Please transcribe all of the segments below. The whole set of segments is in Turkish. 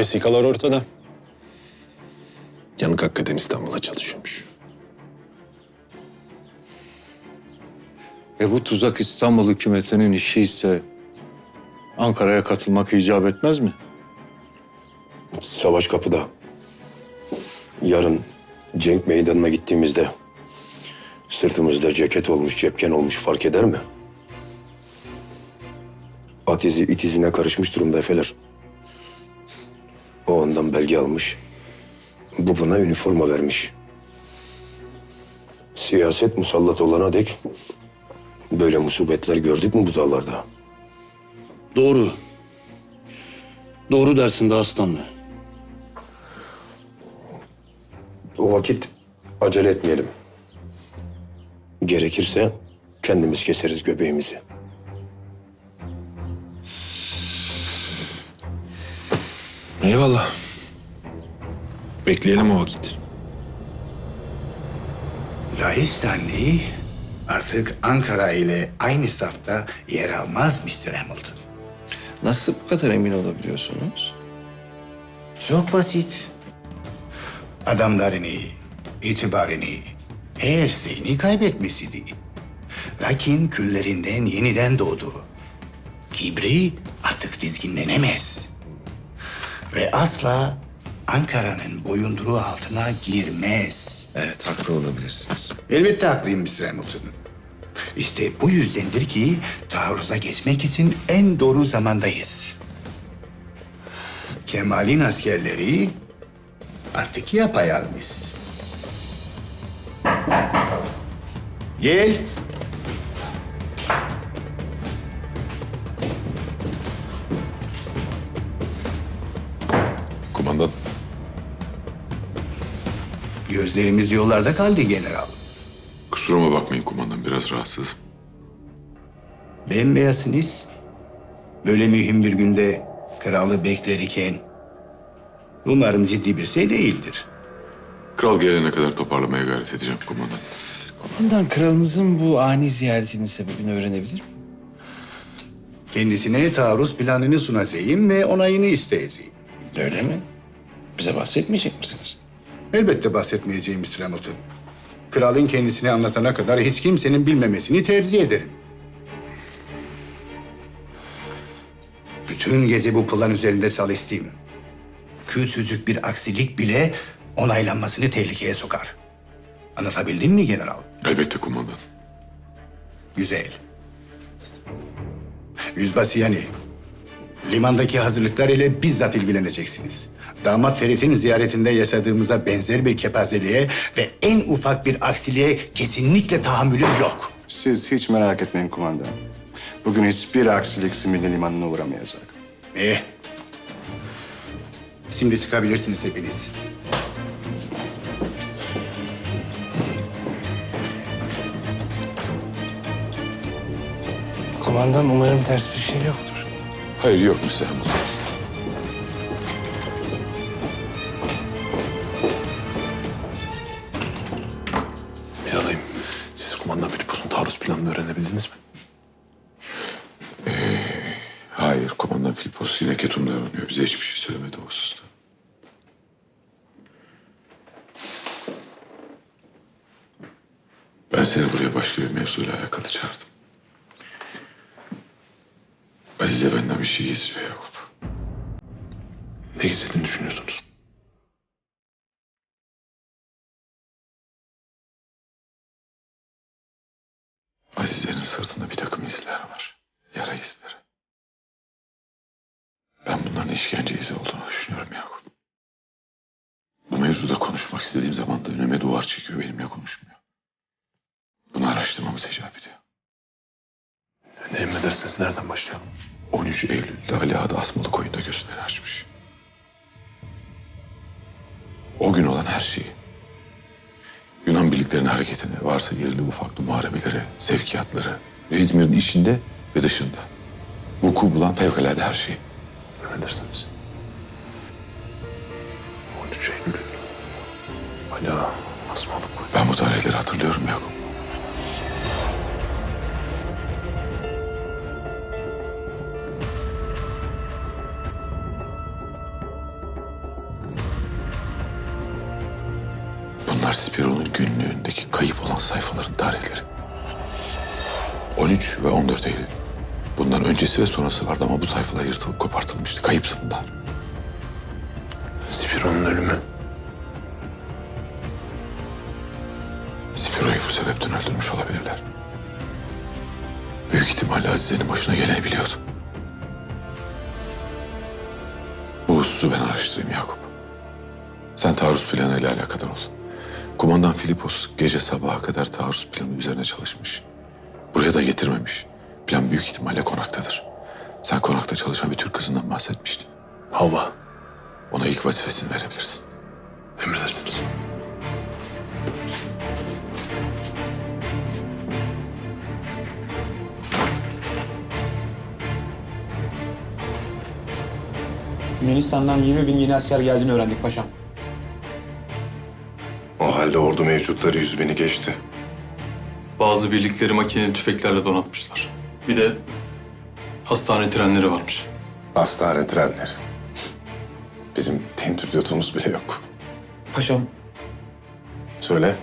Vesikalar ortada. Yanık hakikaten İstanbul'a çalışıyormuş. E bu tuzak İstanbul hükümetinin işi ise Ankara'ya katılmak icap etmez mi? Savaş kapıda. Yarın cenk meydanına gittiğimizde sırtımızda ceket olmuş, cepken olmuş fark eder mi? At izi it izine karışmış durumda efeler. O ondan belge almış. Bu buna üniforma vermiş. Siyaset musallat olana dek böyle musibetler gördük mü bu dağlarda? Doğru. Doğru dersin de aslanlı. O vakit acele etmeyelim. Gerekirse kendimiz keseriz göbeğimizi. Eyvallah. Bekleyelim o vakit. Lahistani artık Ankara ile aynı safta yer almaz Mr. Hamilton. Nasıl bu kadar emin olabiliyorsunuz? Çok basit. Adamlarını, itibarını, her şeyini kaybetmesiydi. Lakin küllerinden yeniden doğdu. Kibri artık dizginlenemez. Ve asla Ankara'nın boyunduruğu altına girmez. Evet, haklı olabilirsiniz. Elbette haklıyım Mr. Hamilton. İşte bu yüzdendir ki taarruza geçmek için en doğru zamandayız. Kemal'in askerleri artık yapayalnız. Gel. Gözlerimiz yollarda kaldı general. Kusuruma bakmayın kumandan biraz rahatsızım. Bembeyazsınız. Böyle mühim bir günde kralı beklerken umarım ciddi bir şey değildir. Kral gelene kadar toparlamaya gayret edeceğim kumandan. Komutan, kralınızın bu ani ziyaretinin sebebini öğrenebilir miyim? Kendisine taarruz planını sunacağım ve onayını isteyeceğim. Öyle mi? Bize bahsetmeyecek misiniz? Elbette bahsetmeyeceğim Mr. Hamilton. Kralın kendisini anlatana kadar hiç kimsenin bilmemesini tercih ederim. Bütün gece bu plan üzerinde çalıştım. Küçücük bir aksilik bile onaylanmasını tehlikeye sokar. Anlatabildim mi general? Elbette kumandan. Güzel. Yüzbaşı yani. Limandaki hazırlıklar ile bizzat ilgileneceksiniz. Damat Ferit'in ziyaretinde yaşadığımıza benzer bir kepazeliğe ve en ufak bir aksiliğe kesinlikle tahammülüm yok. Siz hiç merak etmeyin kumandan. Bugün hiçbir aksilik Simili Limanı'na uğramayacak. Eh. Şimdi çıkabilirsiniz hepiniz. Komandan umarım ters bir şey yoktur. Hayır yok. Hamilton. Taarruz planını öğrenebildiniz mi? Hayır kumandan Filipos yine ketumda oynuyor. Bize hiçbir şey söylemedi o hususta. Ben seni buraya başka bir mevzuyla alakalı çağırdım. Azize benden bir şey gizliyor Yakup. Ne gizlediğini düşünüyorsunuz? İşkence izi olduğunu düşünüyorum Yakup. Bu mevzuda konuşmak istediğim zaman da önüme duvar çekiyor, benimle konuşmuyor. Bunu araştırmamız icap ediyor. Ne emredersiniz nereden başlayalım? 13 Eylül'de Ali Ağa'da Asmalı Koyun'da gözlerini açmış. O gün olan her şeyi, Yunan birliklerinin hareketini, varsa yerli ufaklı muharebeleri, sevkiyatları ve İzmir'in içinde ve dışında vuku bulan fevkalade her şeyi değerlendirirsiniz. 13 Eylül. Hala asmalık mı? Ben bu tarihleri hatırlıyorum Yakup. Bunlar Spiro'nun günlüğündeki kayıp olan sayfaların tarihleri. 13 ve 14 Eylül. Bundan öncesi ve sonrası vardı ama bu sayfalar yırtılıp kopartılmıştı. Kayıptı bunlar. Spiro'nun ölümü. Spiro'yu bu sebepten öldürmüş olabilirler. Büyük ihtimalle Azize'nin başına geleni biliyordu. Bu hususu ben araştırayım Yakup. Sen taarruz planı ile alakadar ol. Kumandan Filipos gece sabaha kadar taarruz planı üzerine çalışmış. Buraya da getirmemiş. Plan büyük ihtimalle konaktadır. Sen konakta çalışan bir Türk kızından bahsetmiştin. Hava. Ona ilk vazifesini verebilirsin. Emredersiniz. Yunanistan'dan 20 bin yeni asker geldiğini öğrendik paşam. O halde ordu mevcutları yüz bini geçti. Bazı birlikleri makineli tüfeklerle donatmışlar. Bir de hastane trenleri varmış. Hastane trenleri. Bizim tentürdiyotumuz bile yok. Paşam, Söyle.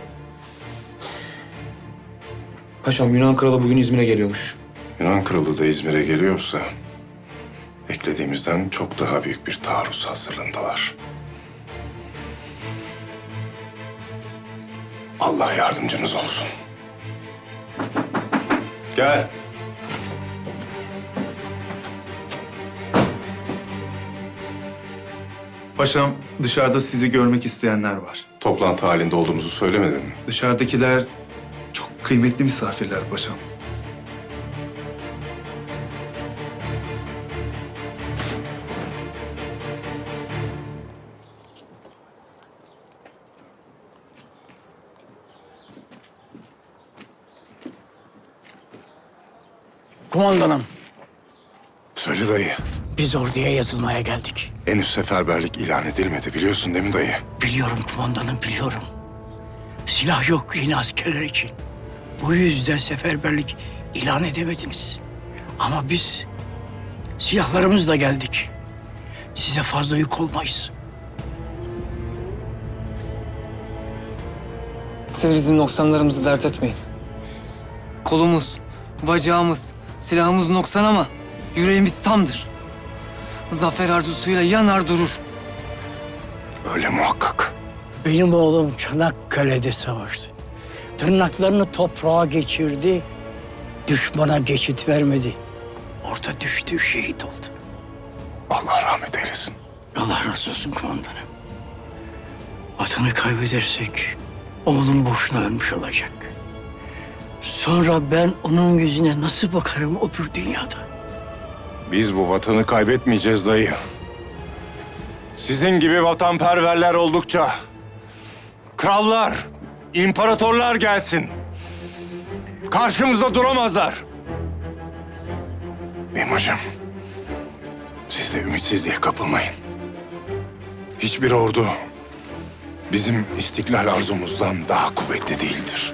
paşam Yunan kralı bugün İzmir'e geliyormuş. Yunan kralı da İzmir'e geliyorsa... ...beklediğimizden çok daha büyük bir taarruz hazırlığındalar. Allah yardımcınız olsun. Gel. Paşam dışarıda sizi görmek isteyenler var. Toplantı halinde olduğumuzu söylemedin mi? Dışarıdakiler çok kıymetli misafirler paşam. Kumandanım, Söyle dayı. Biz orduya yazılmaya geldik. Henüz seferberlik ilan edilmedi biliyorsun değil mi dayı? Biliyorum kumandanım, biliyorum. Silah yok yeni askerler için. Bu yüzden seferberlik ilan edemediniz. Ama biz silahlarımızla geldik. Size fazla yük olmayız. Siz bizim noksanlarımızı dert etmeyin. Kolumuz, bacağımız, silahımız noksan ama yüreğimiz tamdır. Zafer arzusuyla yanar durur. Öyle muhakkak. Benim oğlum Çanakkale'de savaştı. Tırnaklarını toprağa geçirdi. Düşmana geçit vermedi. Orada düştü, şehit oldu. Allah rahmet eylesin. Allah razı olsun kumandanım. Vatanı kaybedersek oğlum boşuna ölmüş olacak. Sonra ben onun yüzüne nasıl bakarım öbür dünyada? Biz bu vatanı kaybetmeyeceğiz dayı. Sizin gibi vatanperverler oldukça krallar, imparatorlar gelsin. Karşımızda duramazlar. Benim hocam, siz de ümitsizliğe kapılmayın. Hiçbir ordu bizim istiklal arzumuzdan daha kuvvetli değildir.